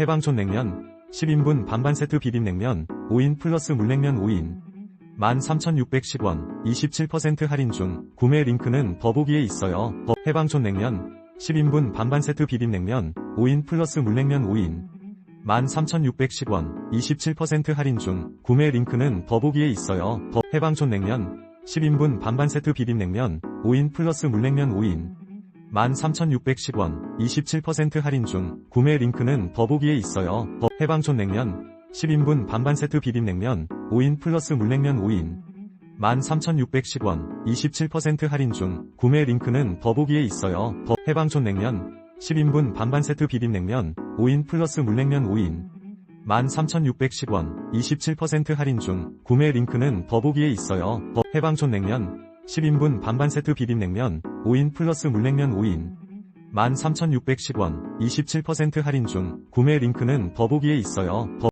해방촌 냉면 10인분 반반 세트 비빔냉면 5인 플러스 물냉면 5인 13,610원 27% 할인 중 구매 링크는 더보기에 있어요. 더- 해방촌 냉면 10인분 반반 세트 비빔냉면 5인 플러스 물냉면 5인 13,610원 27% 할인 중 구매 링크는 더보기에 있어요. 더- 해방촌 냉면 10인분 반반 세트 비빔냉면 5인 플러스 물냉면 5인 13,610원 27% 할인 중 구매 링크는 더보기에 있어요. 더- 해방촌 냉면 10인분 반반 세트 비빔냉면 5인 플러스 물냉면 5인 13,610원 27% 할인 중 구매 링크는 더보기에 있어요. 더- 해방촌 냉면 10인분 반반 세트 비빔냉면 5인 플러스 물냉면 5인 13,610원 27% 할인 중 구매 링크는 더보기에 있어요. 더- 해방촌 냉면 10인분 반반 세트 비빔냉면 5인 플러스 물냉면 5인 13,610원 27% 할인 중 구매 링크는 더보기에 있어요. 더-